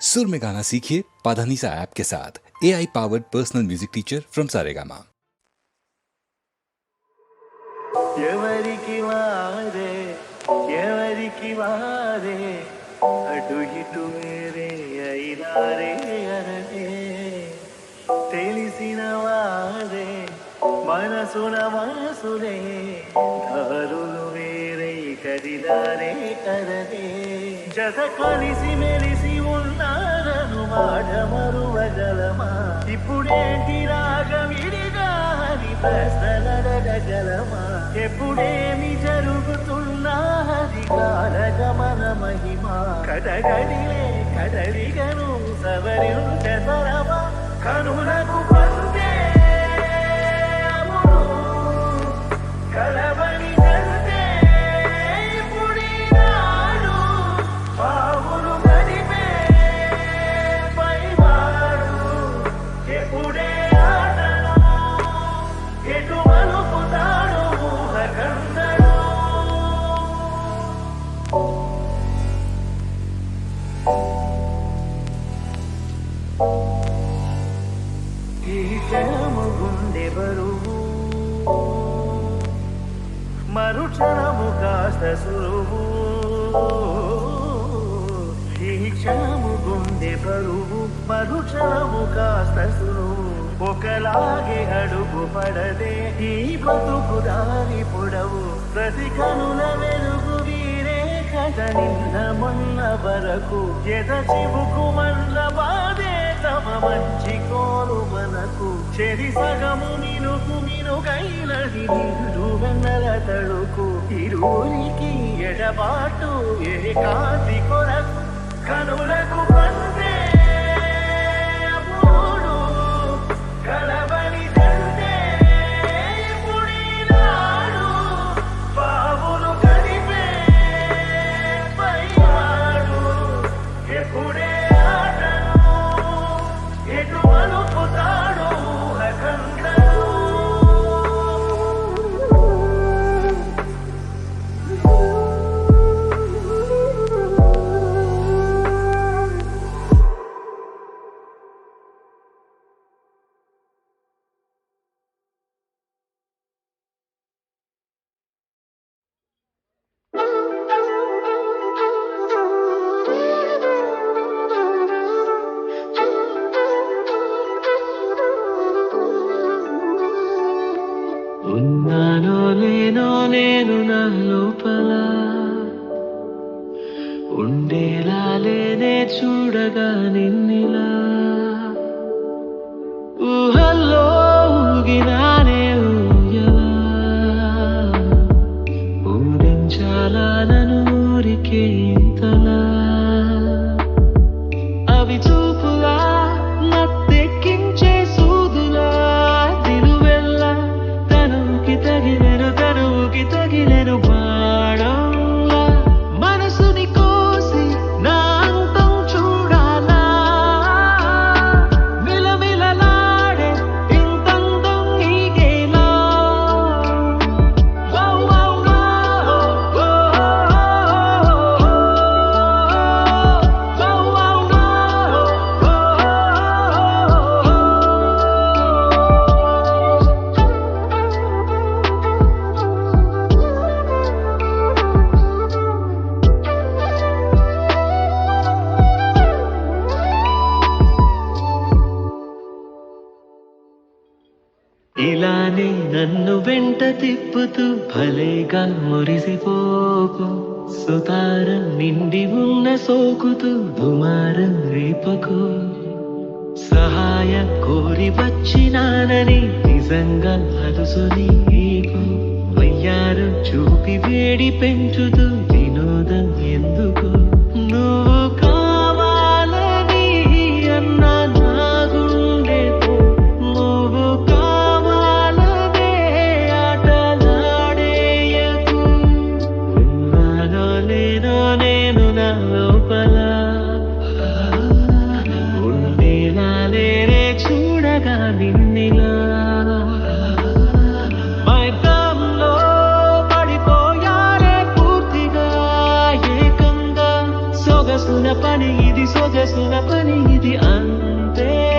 सुर में गाना सीखिए पाधानीसा ऐप के साथ A I powered personal music teacher from Saregama ఎవరికి వారే ఎవరికి వారే అటు ఇటు వేరే అయినారే అరనే తెలిసిన వారే మనసున మనసులే దారులు వేరే కదిలారే కరనే జత కలిసి మెలిసి ఉన్నారను ఇప్పుడేంటి రాగ విడిగా అని ప్రశ్నలడగలమా ఎప్పుడేమి జరుగుతున్నా? అది కాలగమన మహిమా? కడగడిలే కదలిగను సవరించరమా కనులకు కనుల వెలుగు వీరే కథ. నిన్న మొన్న వరకు ఎద చివుకు మల్ల బాధే. తమ మంచి కోరు మనకు చెరి సగము మినుకు మినుకైనది నిండు వెన్నెల తడుకు. ఇరువురికి ఎడబాటు ఏ ఏకాంతి కొరకు కనులకు పన్ను Mercury. जगह నన్ను వెంట తిప్పుతూ భలేగా మురిసిపోకు. సుతారం నిండి ఉన్న సోకుతూ దుమారం రేపకు. సహాయం కోరి వచ్చినానని నిజంగా అలుసు నీకు. వయ్యారు చూపి వేడి పెంచుతూ పని ఇది సొగసుల పని ఇది అంతే.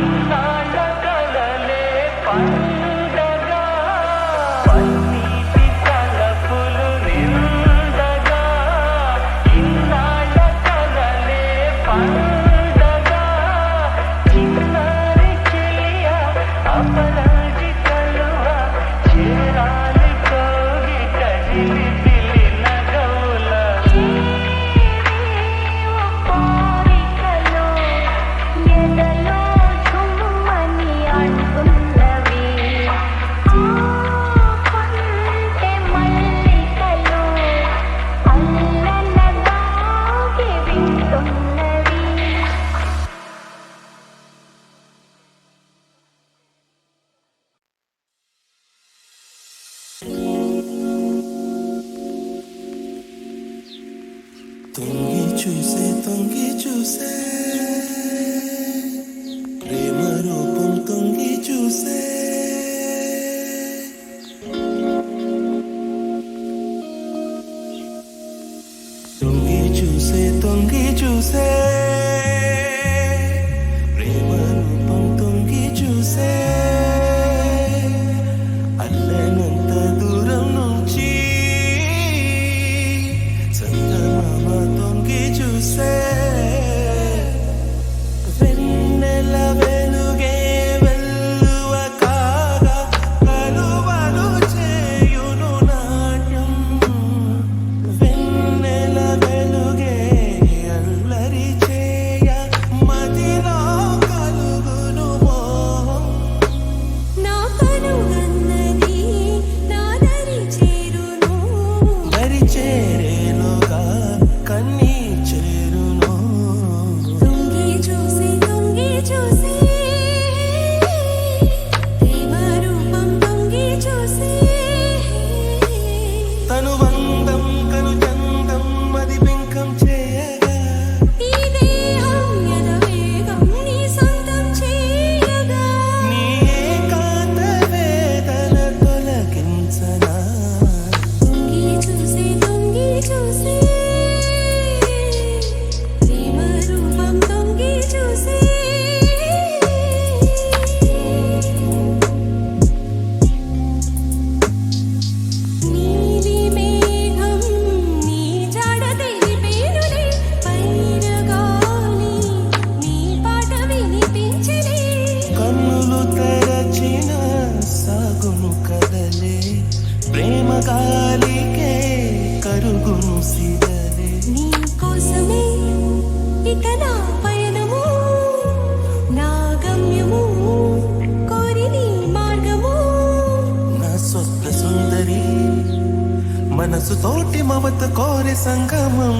life. చూసే తొంగి చూసే. మమత కోరి సంగమం.